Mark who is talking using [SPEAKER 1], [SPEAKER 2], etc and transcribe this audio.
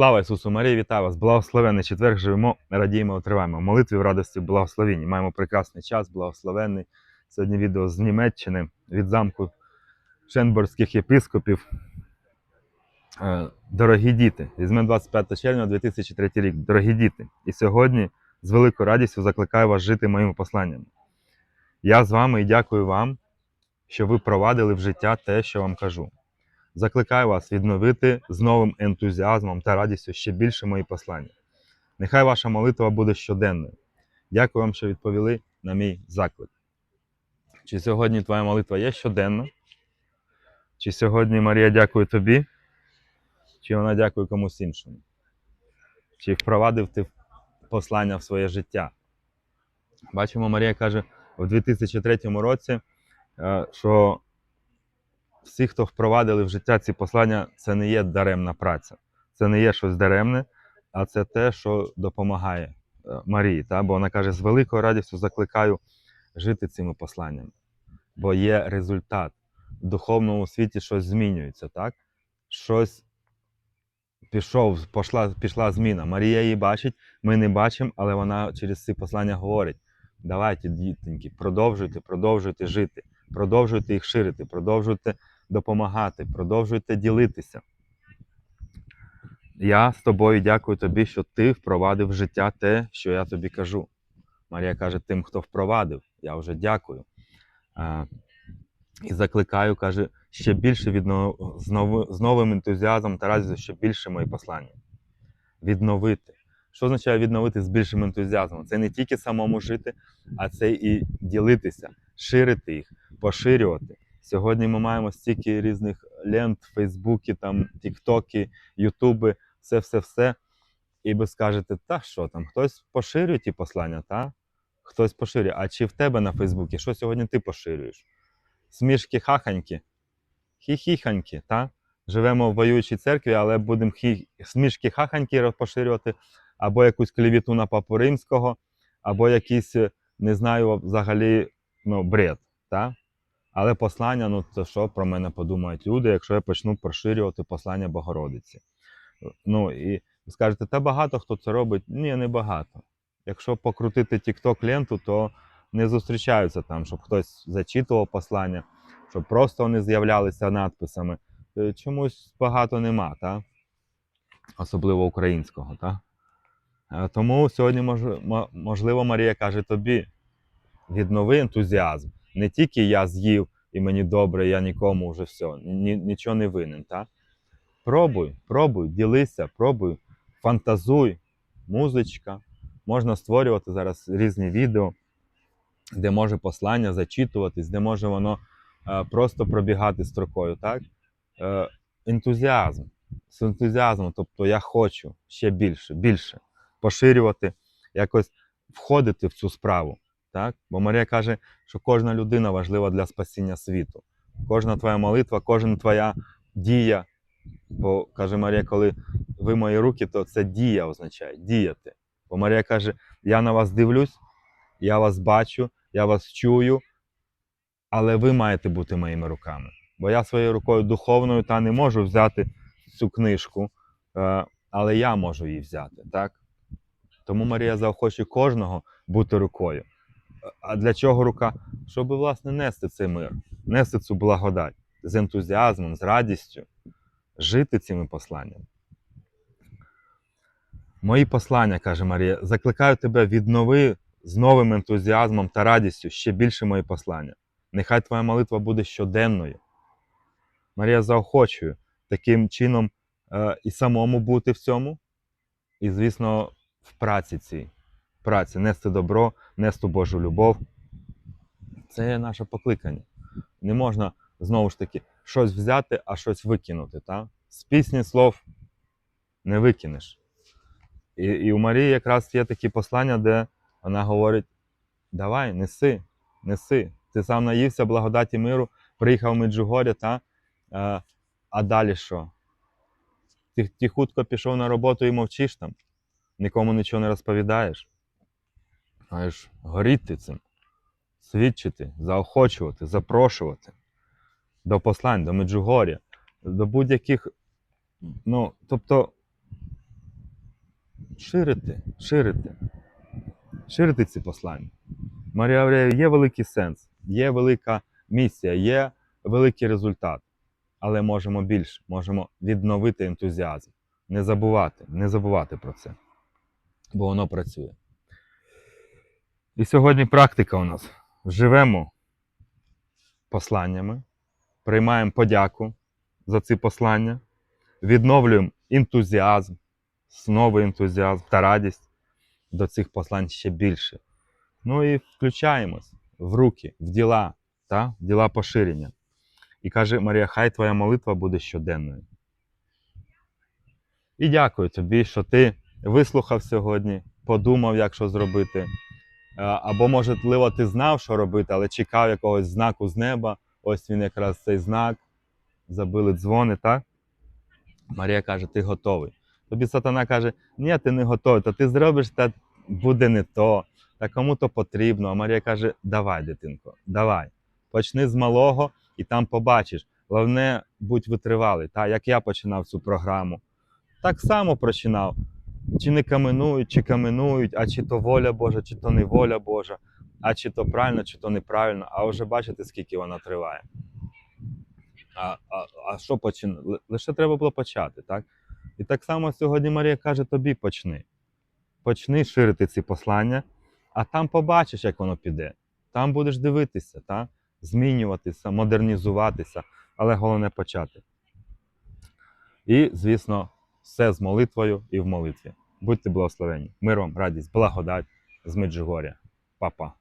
[SPEAKER 1] Слава Ісусу Марії, вітаю вас! Благословенний четверг живемо, радіємо, триваємо. Молитві в радості благословінні. Маємо прекрасний час, благословенний. Сьогодні відео з Німеччини від замку Шенборських єпископів. Е, Дорогі діти, візьме 25 червня 2003 рік. Дорогі діти, і сьогодні з великою радістю закликаю вас жити моїми посланнями. Я з вами і дякую вам, що ви провадили в життя те, що вам кажу. Закликаю вас відновити з новим ентузіазмом та радістю ще більше мої послання. Нехай ваша молитва буде щоденною. Дякую вам, що відповіли на мій заклик. Чи сьогодні твоя молитва є щоденна? Чи сьогодні Марія дякує тобі? Чи вона дякує комусь іншому? Чи впровадив ти послання в своє життя? Бачимо, Марія каже у 2003 році, е, що всі, хто впровадили в життя ці послання, це не є даремна праця. Це не є щось даремне, а це те, що допомагає е, Марії. Та? Бо вона каже: з великою радістю закликаю жити цими посланнями. Бо є результат. В духовному світі щось змінюється, так? Щось пішов, пішла, пішла зміна. Марія її бачить, ми не бачимо, але вона через ці послання говорить: давайте, дітеньки, продовжуйте, продовжуйте жити, продовжуйте їх ширити, продовжуйте допомагати, продовжуйте ділитися. Я з тобою дякую тобі, що ти впровадив в життя те, що я тобі кажу. Марія каже, тим, хто впровадив, я вже дякую. І закликаю, каже, ще більше відно... з, нов... з новим ентузіазмом та радістю ще більше мої послання. Відновити. Що означає відновити з більшим ентузіазмом? Це не тільки самому жити, а це і ділитися, ширити їх, поширювати. Сьогодні ми маємо стільки різних лент, Фейсбуки, там, Тіктоки, Ютуби, все-все-все. І ви скажете, та що там, хтось поширює ті послання, та? Хтось поширює. А чи в тебе на Фейсбуці, що сьогодні ти поширюєш? Смішки хаханьки, хі-хіханьки, та? Живемо в воюючій церкві, але будемо хі... смішки хаханьки поширювати, або якусь клівіту на папу римського, або якийсь, не знаю, взагалі ну, бред. Та? Але послання, ну то що про мене подумають люди, якщо я почну поширювати послання Богородиці. Ну і ви скажете, та багато хто це робить? Ні, не багато. Якщо покрутити TikTok ленту, то не зустрічаються там, щоб хтось зачитував послання, щоб просто вони з'являлися надписами. Е, Чомусь багато нема, та? особливо українського. Та? Е, Тому сьогодні, можливо, Марія каже тобі: віднови ентузіазм не тільки я з'їв і мені добре, я нікому вже все, ні, нічого не винен. Та? Пробуй, пробуй, ділися, пробуй, фантазуй, музичка. Можна створювати зараз різні відео, де може послання зачитуватись, де може воно е, просто пробігати строкою. Так? Е, ентузіазм. З ентузіазмом, тобто я хочу ще більше, більше поширювати, якось входити в цю справу. Так? Бо Марія каже, що кожна людина важлива для спасіння світу. Кожна твоя молитва, кожна твоя дія. Бо каже Марія, коли ви мої руки, то це дія означає діяти. Бо Марія каже: я на вас дивлюсь, я вас бачу, я вас чую, але ви маєте бути моїми руками. Бо я своєю рукою духовною та не можу взяти цю книжку, е, але я можу її взяти. так? Тому Марія заохочує кожного бути рукою. А для чого рука? Щоб, власне, нести цей мир, нести цю благодать з ентузіазмом, з радістю, жити цими посланнями. Мої послання, каже Марія, закликаю тебе віднови з новим ентузіазмом та радістю ще більше мої послання. Нехай твоя молитва буде щоденною. Марія заохочує таким чином е, і самому бути в цьому, і, звісно, в праці цій. Праці, нести добро, нести Божу любов. Це є наше покликання. Не можна знову ж таки щось взяти, а щось викинути. Та? З пісні слов не викинеш. І, і у Марії якраз є такі послання, де вона говорить: давай, неси, неси. Ти сам наївся благодаті миру, приїхав в Меджугоря, та? А, а далі що? Ти, ти хутко пішов на роботу і мовчиш там, нікому нічого не розповідаєш. Маєш горіти цим, свідчити, заохочувати, запрошувати до послань, до Меджугоря, до будь-яких. Ну, тобто, ширити, ширити, ширити ці послання. Марія Аврея, є великий сенс, є велика місія, є великий результат. Але можемо більше, можемо відновити ентузіазм. Не забувати, не забувати про це. Бо воно працює. І сьогодні практика у нас. Живемо посланнями, приймаємо подяку за ці послання, відновлюємо ентузіазм, новий ентузіазм та радість до цих послань ще більше. Ну і включаємось в руки, в діла, та? в діла поширення. І каже Марія, хай твоя молитва буде щоденною. І дякую тобі, що ти вислухав сьогодні, подумав, як що зробити. Е, Або, можливо, ти знав, що робити, але чекав якогось знаку з неба. Ось він якраз цей знак. Забили дзвони, так? Марія каже, ти готовий. Тобі сатана каже, ні, ти не готовий, то ти зробиш, та буде не то, та кому то потрібно. А Марія каже, давай, дитинко, давай. Почни з малого і там побачиш. Головне, будь витривалий. Та? Як я починав цю програму. Так само починав. Чи не каменують, чи каменують, а чи то воля Божа, чи то не воля Божа, а чи то правильно, чи то неправильно. А вже бачите, скільки вона триває. А, а, а що починати? Лише треба було почати, так? І так само сьогодні Марія каже: тобі почни. Почни ширити ці послання, а там побачиш, як воно піде. Там будеш дивитися, так? змінюватися, модернізуватися, але головне почати. І, звісно, все з молитвою і в молитві. Будьте благословені. Миром, радість, благодать з Меджугоря. Па-па.